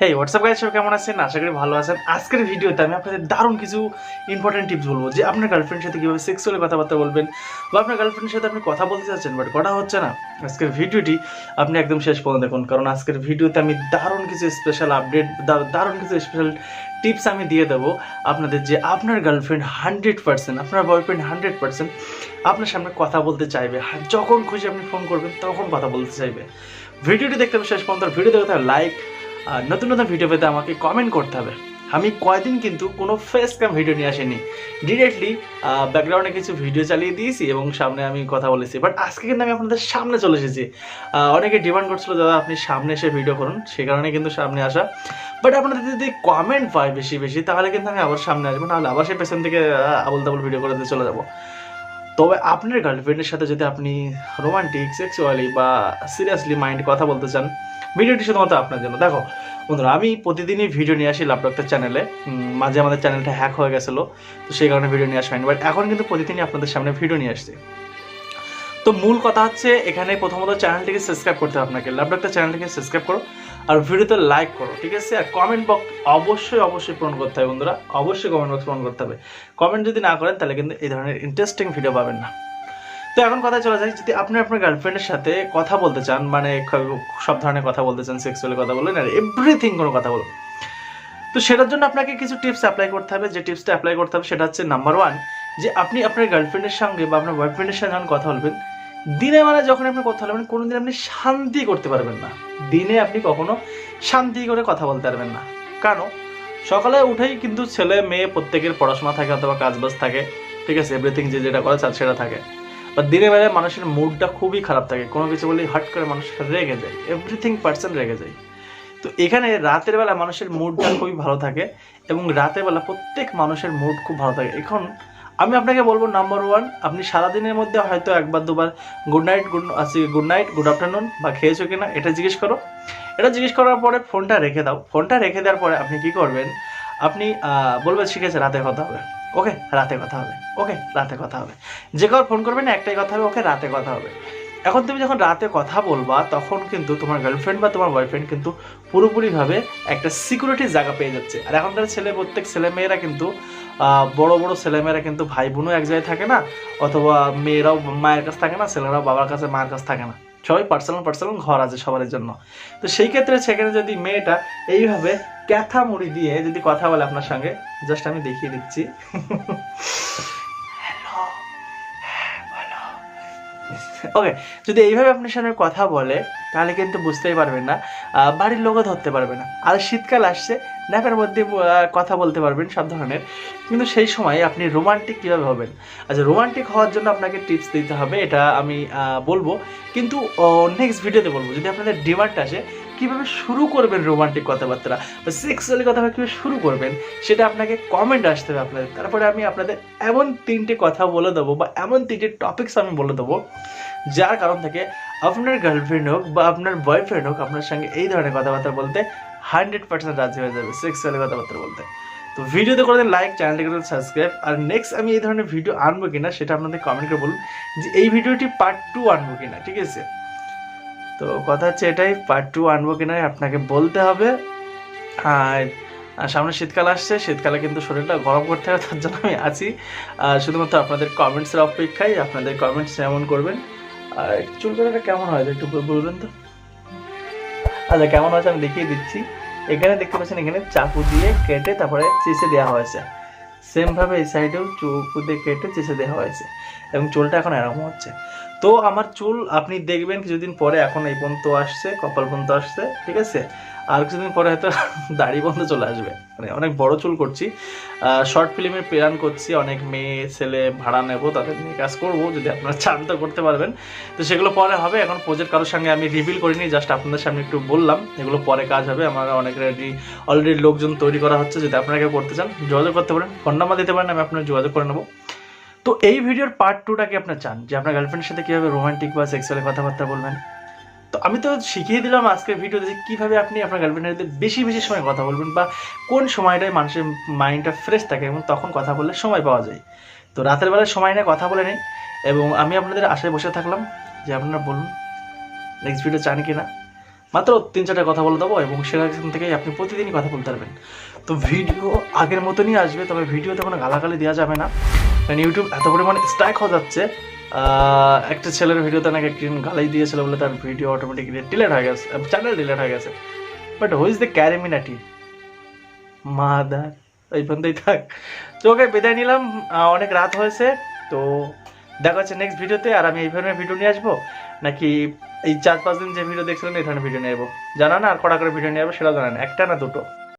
হেই WhatsApp guys সব কেমন আছেন? আশা করি ভালো আছেন। আজকের ভিডিওতে আমি আপনাদের দারুণ কিছু ইম্পর্টেন্ট টিপস বলব যে আপনার গার্লফ্রেন্ডের সাথে কীভাবে সেক্সুয়ালি কথাবার্তা বলবেন বা আপনার গার্লফ্রেন্ডের সাথে আপনি কথা বলতে চাচ্ছেন বাট কথা হচ্ছে না। আজকের ভিডিওটি আপনি একদম শেষ পর্যন্ত দেখুন কারণ আজকের ভিডিওতে আমি দারুণ কিছু স্পেশাল আপডেট দারুণ কিছু স্পেশাল টিপস আমি দিয়ে দেবো আপনাদের যে আপনার গার্লফ্রেন্ড হান্ড্রেড পার্সেন্ট আপনার বয়ফ্রেন্ড হান্ড্রেড পার্সেন্ট আপনার সামনে কথা বলতে চাইবে। হ্যাঁ, যখন খুশি আপনি ফোন করবেন তখন কথা বলতে চাইবে। ভিডিওটি দেখতে হবে শেষ পর্যন্ত। ভিডিও দেখতে লাইক নতুন নতুন ভিডিও পেতে আমাকে কমেন্ট করতে হবে। আমি কয়দিন কিন্তু কোনো ফেস ক্যাম ভিডিও নিয়ে আসিনি। ডিরেক্টলি ব্যাকগ্রাউন্ডে কিছু ভিডিও চালিয়ে দিয়েছি এবং সামনে আমি কথা বলেছি। বাট আজকে কিন্তু আমি আপনাদের সামনে চলে এসেছি। অনেকে ডিমান্ড করছিল, দাদা, আপনি সামনে এসে ভিডিও করুন। সে কারণে কিন্তু সামনে আসা। বাট আপনাদের যদি কমেন্ট পাই বেশি বেশি, তাহলে কিন্তু আমি আবার সামনে আসব। নাহলে আবার সেই পেছন থেকে আবল তাবল ভিডিও করে চলে যাব। তবে আপনার গার্লফ্রেন্ডের সাথে যদি আপনি রোমান্টিক সেক্সুয়ালি বা সিরিয়াসলি মাইন্ড কথা বলতে চান, ভিডিওটি শুধুমাত্র আপনার জন্য। দেখো, বন্ধুরা, আমি প্রতিদিনই ভিডিও নিয়ে আসি লাভ ডক্টর চ্যানেলে মাঝে আমাদের চ্যানেলটা হ্যাক হয়ে গেছিল, তো সেই কারণে ভিডিও নিয়ে আসা হয়নি। বাট এখন কিন্তু প্রতিদিনই আপনাদের সামনে ভিডিও নিয়ে আসছি। তো মূল কথা হচ্ছে, এখানে প্রথমত চ্যানেলটিকে সাবস্ক্রাইব করতে হবে আপনাকে। লাভ ডক্টর চ্যানেলটিকে সাবস্ক্রাইব করো আর ভিডিওতে লাইক করো, ঠিক আছে? আর কমেন্ট বক্স অবশ্যই অবশ্যই পূরণ করতে হবে বন্ধুরা। অবশ্যই কমেন্ট বক্স পূরণ করতে হবে। কমেন্ট যদি না করেন, তাহলে কিন্তু এই ধরনের ইন্টারেস্টিং ভিডিও পাবেন না। তো এখন কথা চলে যায় যদি আপনি আপনার গার্লফ্রেন্ডের সাথে কথা বলতে চান মানে সব ধরনের কথা বলতে চান সেক্সুয়ালি কথা বলেন, আর এভরিথিং কোনো কথা বলুন, তো সেটার জন্য আপনাকে কিছু টিপস অ্যাপ্লাই করতে হবে। যে টিপসটা অ্যাপ্লাই করতে হবে, সেটা হচ্ছে নাম্বার ওয়ান যে আপনি আপনার গার্লফ্রেন্ডের সঙ্গে বা আপনার বয়ফ্রেন্ডের সঙ্গে যখন কথা বলবেন দিনে বেলা যখন আপনি কথা বলবেন, কোনোদিন আপনি শান্তি করতে পারবেন না। দিনে আপনি কখনো শান্তি করে কথা বলতে পারবেন না। কেন? সকালে উঠেই কিন্তু ছেলে, মেয়ে প্রত্যেকের পড়াশোনা থাকে অথবা কাজবাজ থাকে, ঠিক আছে? এভরিথিং যে যেটা করে চার সেটা থাকে। বা দিনের বেলায় মানুষের মুডটা খুবই খারাপ থাকে। কোনো কিছু বলেই হট করে মানুষ রেগে যায়। এভরিথিং পার্সেন্ট রেগে যায়। তো এখানে রাতের বেলা মানুষের মুডটা খুবই ভালো থাকে এবং রাতের বেলা প্রত্যেক মানুষের মুড খুব ভালো থাকে। এখন আমি আপনাকে বলব নাম্বার ওয়ান আপনি সারাদিনের মধ্যে হয়তো একবার, দুবার গুড নাইট গুড আসি গুড নাইট গুড আফটারনুন বা খেয়েছো কিনা, এটা জিজ্ঞেস করো। এটা জিজ্ঞেস করার পরে ফোনটা রেখে দাও। ফোনটা রেখে দেওয়ার পরে আপনি কি করবেন? আপনি বলবেন, ঠিক আছে, রাতে কথা হবে। ওকে রাতে কথা হবে। ওকে রাতে কথা হবে। যে কর ফোন করবেন, একটাই কথা হবে ওকে রাতে কথা হবে। এখন তুমি যখন রাতে কথা বলবা, তখন কিন্তু তোমার গার্লফ্রেন্ড বা তোমার বয়ফ্রেন্ড কিন্তু পুরোপুরিভাবে একটা সিকিউরিটির জায়গা পেয়ে যাচ্ছে। আর এখনকার ছেলে, প্রত্যেক ছেলেমেয়েরা কিন্তু বড় বড় ছেলেমেয়েরা কিন্তু ভাই বোনও এক জায়গায় থাকে না, অথবা মেয়েরাও মায়ের কাছে থাকে না, ছেলেরাও বাবার কাছে, মায়ের কাছে থাকে না। সবাই পার্সোনাল পার্সোনাল ঘর আছে সবার জন্য। তো সেই ক্ষেত্রে সেখানে যদি মেয়েটা এইভাবে ক্যাথা মুড়ি দিয়ে যদি কথা বলে আপনার সঙ্গে জাস্ট আমি দেখিয়ে দিচ্ছি। ওকে যদি এইভাবে আপনার সঙ্গে কথা বলে, তাহলে কিন্তু বুঝতেই পারবেন না। বাড়ির লোকও ধরতে পারবে না। আর শীতকাল আসছে, ন্যাপের মধ্যে কথা বলতে পারবেন সব ধরনের। কিন্তু সেই সময় আপনি রোমান্টিক কীভাবে হবেন? আচ্ছা রোমান্টিক হওয়ার জন্য আপনাকে টিপস দিতে হবে, এটা আমি বলব। কিন্তু নেক্সট ভিডিওতে বলব, যদি আপনাদের ডিমান্ড আসে, কীভাবে শুরু করবেন রোমান্টিক কথাবার্তা? বা সেক্সুয়ালি কথাবার্তা কীভাবে শুরু করবেন, সেটা আপনাকে কমেন্ট আসতে হবে আপনাদের। তারপরে আমি আপনাদের এমন তিনটে কথা বলে দেবো, বা এমন তিনটে টপিকস আমি বলে দেবো যার কারণ থেকে আপনার গার্লফ্রেন্ড হোক বা আপনার বয়ফ্রেন্ড হোক, আপনার সঙ্গে এই ধরনের কথাবার্তা বলতে হান্ড্রেড পার্সেন্ট রাজি হয়ে যাবে সেক্সুয়ালি কথাবার্তা বলতে। তো ভিডিওতে করে দিন লাইক চ্যানেলটি করে সাবস্ক্রাইব আর নেক্সট আমি এই ধরনের ভিডিও আনব কিনা সেটা আপনাদের কমেন্ট করে বলুন যে এই ভিডিওটি পার্ট টু আনব কিনা, ঠিক আছে? তো কথা হচ্ছে এটাই পার্ট টু আনব কিনা আপনাকে বলতে হবে। আর সামনে শীতকাল আসছে, শীতকালে কিন্তু শরীরটা গরম করতে হবে, তার জন্য আমি আছি। শুধুমাত্র আপনাদের কমেন্টসের অপেক্ষায় আপনাদের কমেন্টস যেমন করবেন চুল কাটাটা কেমন হয়? একটু বল- বলবেন তো? আচ্ছা কেমন হয়েছে আমি দেখিয়ে দিচ্ছি। এখানে দেখতে পাচ্ছেন, এখানে চাকু দিয়ে কেটে তারপরে চেষে দেওয়া হয়েছে। সেমভাবে এই সাইডেও চুকু দিয়ে কেটে চেষে দেওয়া হয়েছে এবং চুলটা এখন এরকম হচ্ছে। তো আমার চুল আপনি দেখবেন কিছুদিন পরে এখন এই পর্যন্ত আসছে, কপাল পর্যন্ত আসছে, ঠিক আছে? আর কিছুদিন পরে হয়তো দাড়ি বন্ধ চলে আসবে। মানে অনেক বড় চুল করছি। শর্ট ফিল্মের প্ল্যান করছি, অনেক মেয়ে, ছেলে ভাড়া নেব, তাদের নিয়ে কাজ করব, যদি আপনারা চান তো করতে পারবেন। তো সেগুলো পরে হবে, এখন প্রজেক্ট কারোর সঙ্গে আমি রিভিল করিনি জাস্ট আপনাদের সামনে একটু বললাম। এগুলো পরে কাজ হবে, আমার অনেক রেডি অলরেডি লোকজন তৈরি করা হচ্ছে, যদি আপনারা কেউ করতে চান, যোগাযোগ করতে পারেন। ফোন নাম্বার দিতে পারেন, আমি আপনার যোগাযোগ করে নেব। তো এই ভিডিওর পার্ট টুটা কি আপনার চান? যে আপনার গার্লফ্রেন্ডের সাথে কীভাবে রোমান্টিক বা সেক্সুয়ালি কথাবার্তা বলবেন? আমি তো শিখিয়ে দিলাম আজকের ভিডিওতে যে কীভাবে আপনি আপনার গার্লফ্রেন্ডের বেশি বেশি সময় কথা বলবেন বা কোন সময়টায় মানুষের মাইন্ডটা ফ্রেশ থাকে এবং তখন কথা বললে সময় পাওয়া যায়। তো রাতের বেলায় সময় নিয়ে কথা বলে নিই এবং আমি আপনাদের আশায় বসে থাকলাম যে আপনারা বলুন নেক্সট ভিডিও চান কি না মাত্র তিন চারটা কথা বলে দেবো এবং সেখান থেকেই আপনি প্রতিদিনই কথা বলতে পারবেন। তো ভিডিও আগের মতনই আসবে, তবে ভিডিওতে কোনো গালাগালি দেওয়া যাবে না। কারণ ইউটিউব এত পরিমাণে স্ট্রাইক হয়ে যাচ্ছে একটা ছেলের ভিডিওতে নাকি গালাই দিয়েছিল বলে তার ভিডিও অটোমেটিকলি ডিলেট হয়ে গেছে চ্যানেল ডিলেট হয়ে গেছে। But who's the CarryMinati mother এই পর্যন্তই থাক। তো ওকে বিদায় নিলাম অনেক রাত হয়েছে, তো দেখা হচ্ছে নেক্সট ভিডিওতে আর আমি এই ধরনের ভিডিও নিয়ে আসব। নাকি এই চার পাঁচ দিন যে ভিডিও দেখছিলেন এই ধরনের ভিডিও নিয়ে আসব। জানা না আর কড়া করে ভিডিও নিয়ে আসব, সেটাও জানেন একটা না দুটো।